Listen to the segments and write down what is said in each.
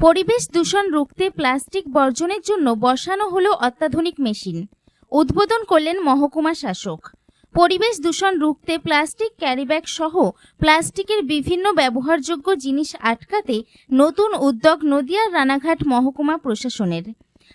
পরিবেশ দূষণ রুখতে প্লাস্টিক বর্জনের জন্য বসানো হলো অত্যাধুনিক মেশিন। উদ্বোধন করলেন মহকুমা শাসক। পরিবেশ দূষণ রুখতে প্লাস্টিক ক্যারিব্যাগ সহ প্লাস্টিকের বিভিন্ন ব্যবহারযোগ্য জিনিস আটকাতে নতুন উদ্যোগ নদিয়ার রানাঘাট মহকুমা প্রশাসনের।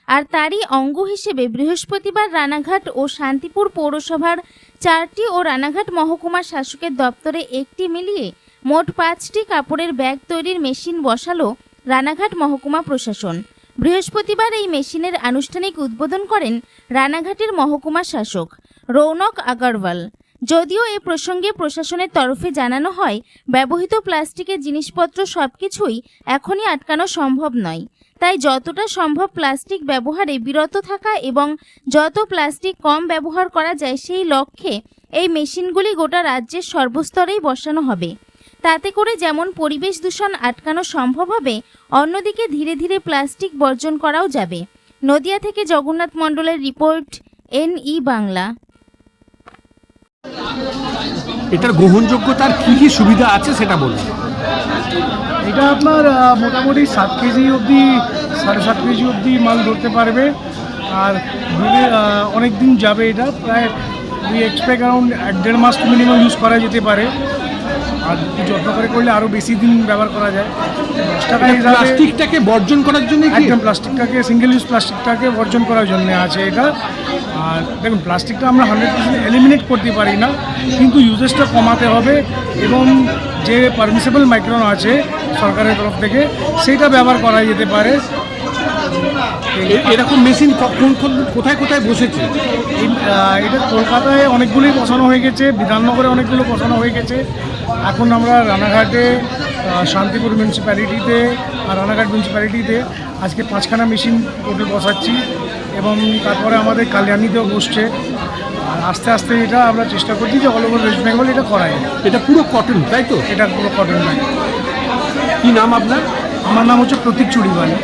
আর তারই অঙ্গ হিসেবে বৃহস্পতিবার রানাঘাট ও শান্তিপুর পৌরসভার চারটি ও রানাঘাট মহকুমা শাসকের দপ্তরে একটি মিলিয়ে মোট পাঁচটি কাপড়ের ব্যাগ তৈরির মেশিন বসালো রানাঘাট মহকুমা প্রশাসন। বৃহস্পতিবার এই মেশিনের আনুষ্ঠানিক উদ্বোধন করেন রানাঘাটের মহকুমা শাসক রৌনক আগরওয়াল। যদিও এ প্রসঙ্গে প্রশাসনের তরফে জানানো হয়, ব্যবহৃত প্লাস্টিকের জিনিসপত্র সব কিছুই এখনই আটকানো সম্ভব নয়। তাই যতটা সম্ভব প্লাস্টিক ব্যবহারে বিরত থাকা এবং যত প্লাস্টিক কম ব্যবহার করা যায় সেই লক্ষ্যে এই মেশিনগুলি গোটা রাজ্যের সর্বস্তরেই বসানো হবে। তাতে করে যেমন পরিবেশ দূষণ আটকানো সম্ভব হবে অন্যদিকে ধীরে ধীরে প্লাস্টিক বর্জন করাও যাবে। নদিয়া থেকে জগন্নাথ মণ্ডলের রিপোর্ট এন ই বাংলা। এটার গ্রহণযোগ্যতার কি কি সুবিধা আছে সেটা বলুন। এটা আপনার মোটামুটি সাত কেজি অবধি সাড়ে সাত কেজি অবধি মাল ধরতে পারবে। আর অনেক দিন যাবে এটা প্রায় উই এক্সপেক্ট অ্যারাউন্ড এক দেড় মাস মিনিমাম ইউজ করা যেতে পারে। আর একটু যত্ন করে করলে আরও বেশি দিন ব্যবহার করা যায়। দশ টাকা প্লাস্টিকটাকে বর্জন করার জন্য কি? একদম প্লাস্টিকটাকে সিঙ্গেল ইউজ প্লাস্টিকটাকে বর্জন করার জন্য আছে এটা। আর দেখুন প্লাস্টিকটা আমরা হান্ড্রেড পার্সেন্ট এলিমিনেট করতে পারি না কিন্তু ইউজেসটা কমাতে হবে এবং যে পারমিসেবল মাইক্রন আছে সরকারের তরফ থেকে সেইটা ব্যবহার করা যেতে পারে। এরকম মেশিন কোন কোথায় কোথায় বসেছে? এটা কলকাতায় অনেকগুলোই বসানো হয়ে গেছে বিধাননগরে অনেকগুলো বসানো হয়ে গেছে। এখন আমরা রানাঘাটে শান্তিপুর মিউনিসিপ্যালিটিতে আর রানাঘাট মিউনিসিপ্যালিটিতে আজকে পাঁচখানা মেশিন টোটাল বসাচ্ছি এবং তারপরে আমাদের কালিয়ানিতেও বসছে। আর আস্তে আস্তে এটা আমরা চেষ্টা করছি যে অল ওভার ওয়েস্ট বেঙ্গল এটা করাই। এটা পুরো কটন তাই তো? এটা পুরো কটন নাই কি নাম আপনার? আমার নাম হচ্ছে প্রতীক চুড়িবানি